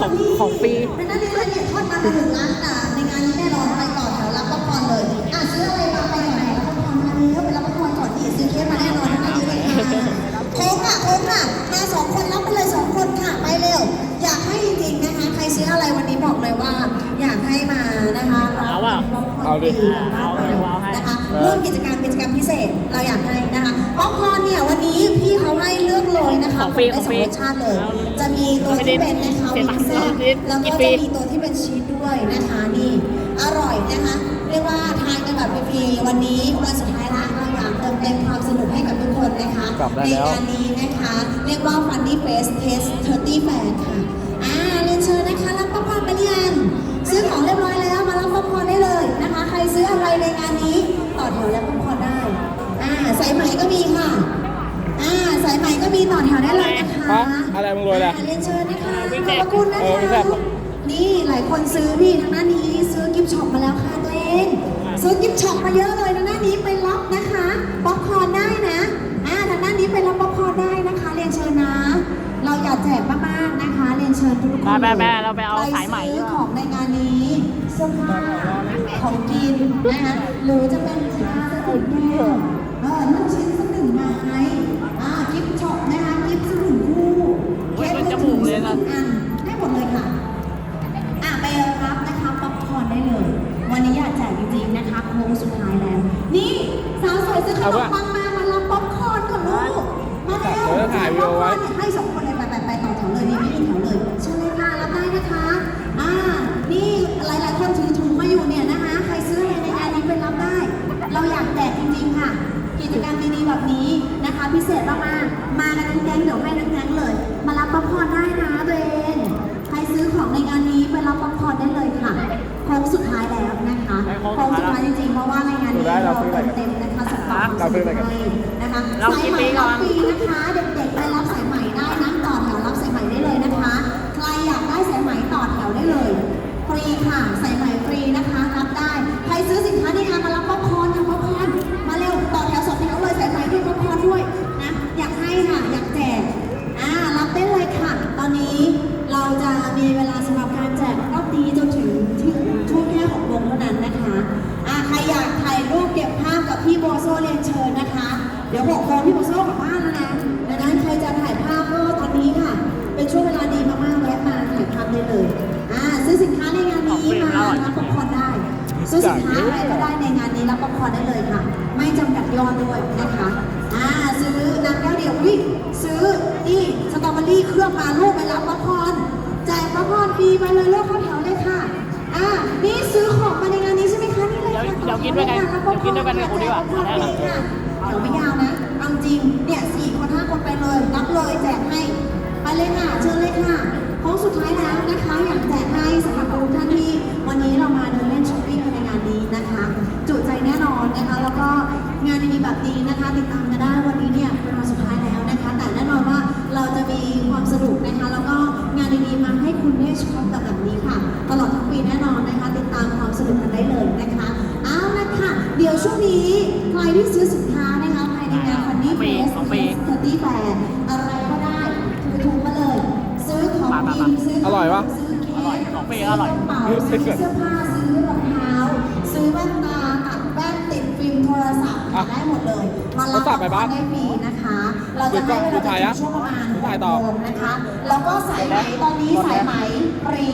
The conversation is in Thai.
ของของฟรีดังนั้นเนี่ยเนี่ยทอดมันมาถึงร้านอะในงานนี้แน่นอนไปต่อแถวรับป๊อปคอร์นเลยอะซื้ออะไรมาไปก่อนไหนรับป๊อปคอร์นมาแล้วไปรับป๊อปคอร์นก่อนที่ซื้อเค้กมาแน่นอนนะคะดีเลยค่ะโค้งค่ะโค้งค่ะมาสองคนรับไปเลยสองคนค่ะไปเร็ว อยากให้จริงๆนะคะใครซื้ออะไรวันนี้บอกเลยว่า อยากให้มานะคะรับเอาอะป๊อปคอร์นเอาดิฟ รีกลับบ้านไปเอาให้นะคะร่วมกิจกรรมกิจกรรมพิเศษเราอยากให้นะคะป๊อปคอร์นเนี่ยวันนี้พี่เขาให้เลือกเลยนะคะของฟรีได้ของสฟองรีรสชาติเลย จะมีตัวที่เป็นนะคะเสียวิตังงค์แซ่บกินแล้วก็ฟรีจะมีตัวที่เป็นชีสด้วยนะคะนี่อร่อยนะคะเรียกว่าทานกันแบบฟรีๆวันนี้วันสุดท้ายละเราอยากเติมเต็มความสนุกให้กับทุกคนนะคะกลับได้ในแล้วงานนี้นะคะ เรียกว่า Funny Face Test 30 Fan ค่ะอ่าเรียนเชิญนะคะรับป๊อ มก็มีต่อแถวได้เลยนะคะฮะอะไรมึงรวยล่ะอ่าเรียนเชิญนะคะวิ่งขแซ่อบบพระคุณนะเออวิ่งแซ่คะบนี่หลายคนซื้อนี่ทางด้านนี้ซื้อกิฟต์ช็อปมาแล้วค่ะตัวเองซื้อกิฟต์ช็อปมาเยอะเลยทางด้านนี้ไปรับนะคะป๊อปคอร์นได้นะอ่าทางด้านนี้ไปรับป๊อปคอร์นได้นะคะ เรียนเชิญนะ เราอยากแจกมากๆนะคะเรียนเชิญทุกๆคนไปไปไปเราไปเอาใคสายไหมซื้อของในงานนี้เสื้อผ้าของกินนะคะหรือจะเป็นชาสกุลแก้วเออหนึ่งชิ้ นสักหนึ่งไม้อ่ากิฟต์ช็อปนะคะกิฟต์สักหนึ่งคู่เฮ้ยมันจมูกเลยนะ อันได้หมดเลยค่ะ อะไปรับนะคะป๊อปคอร์นได้เลย วันนี้อยากแจกจริงๆนะคะโค้งสุดท้ายแล้ว นี่สาวสวยซื้อขนมปังมามารับป๊อปคอร์นก่อนลูก มาเร็วเดี๋ยวถ่ายวิดีโอไว้ให้สองคนเลยไปไปไปต่อแถวเลยนี่ไม่มีแถวเลยเชิญเลยค่ะรับได้นะคะ อ่า นี่หลายๆคนถือถุงมาอยู่เนี่ยนะคะ ใครซื้ออะไรในงานนี้ไปรับได้ เราอยากแจกจริงๆค่ะ กิจกรรมดีๆแบบนี้นะคะ พิเศษมากๆมากันทั้งแก๊งเดี๋ยวให้ทั้งแก๊งเลย มารับป๊อปคอร์นได้นะตัวเองใครซื้อของในงานนี้ไปรับป๊อปคอร์นได้เลยค่ะโค้งสุดท้ายแล้วนะคะได้โค้โค้งงสุสุดดท้าท้ายยจริงๆเพราะว่าในงานนี้ได้เราเราซื้ออะไรเติมเต็มนะคะสำหรับเราซื้ออะไรกันนะคะเราสายกินไหมฟรีก่รัอนบฟรีนะคะ เด็กๆไปรับสายไหมได้นั่ง มีเวลาสำหรับการแจกรอบนี้จนถึงที่ช่วงแค่หกโมงเท่านั้นนะคะอ่าใครอยากถ่ายรูปเก็บภาพกับพี่โบโซเรียนเชิญนะคะ เดี๋ยวหกโมพี่โบโซกลับบ้านแล้วนะดังนั้นใครจะถ่ายภาพก็ตอนนี้ค่ะ เป็นช่วงเวลาดีมากๆแวะมาถ่ายภาพได้เลยอ่าซื้อสินค้าในงานนี้มารับป๊อปคอนได้ ซื้อสินค้าอะไรก็ได้ในงานนี้รับป๊อปคอนได้เลยค่ะ ไม่จำกัดยอดด้วยนะคะอ่าซื้อน้ำแก้วเดียววิซื้อนี่สตรอเบอรี่เครื่องมาลูกไปรับป๊อปคอร์น กินด้วยกันรับป๊อปคอร์เดี๋ยวกินด้วยกันกับคุณดีกว่าแจป๊อปคอร์นฟรีค่ะเดี๋ยวไม่ยาวนะเอาจริง เนี่ยสี่คนห้าคนไปเลยรับเลยแจกให้ ไปเลยค่ะ เชิญเลยค่ะโค้งสุดท้ายแล้วนะคะ อยากแจกให้สำหรับทุกท่านที่วันนี้เรามาเดินเล่นช้อปปิ้งในงานนี้นะคะ จุใจแน่นอนนะคะ แล้วก็งานดีๆแบบนี้นะคะ ติดตามกันได้วันนี้เนี่ยเป็นวันสุดท้ายแล้วนะคะ แต่แน่นอนว่าเราจะมีความสนุกนะคะ แล้วก็งานดีๆมาให้คุณได้ชมกับแบบนี้ค่ะ ช่วงนี้ใครที่ซื้อสินค้านะคะภายในงานฟันนี่เฟสของฟรีเทอร์ตี้แบอะไรก็ได้ถือถุงมาเลย ซื้อของกินซื้ออร่อยวะซื้อเค้กอร่อยของฟรีอร่อยซื้กระเป๋าซื้อเสื้อผ้าซื้อรองเท้า ซื้อแว่นตาตัดแว่นติดฟิล์มโทรศัพท์อะได้หมดเลย มารับโทรศัพท์ไปบ้านได้ฟรีนะคะ เราจะให้เวลาถ่ายอะช่วงประมาณถ่ายต่อหกโมงนะคะ แล้วก็สายไหมตอนนี้สายไหมฟรี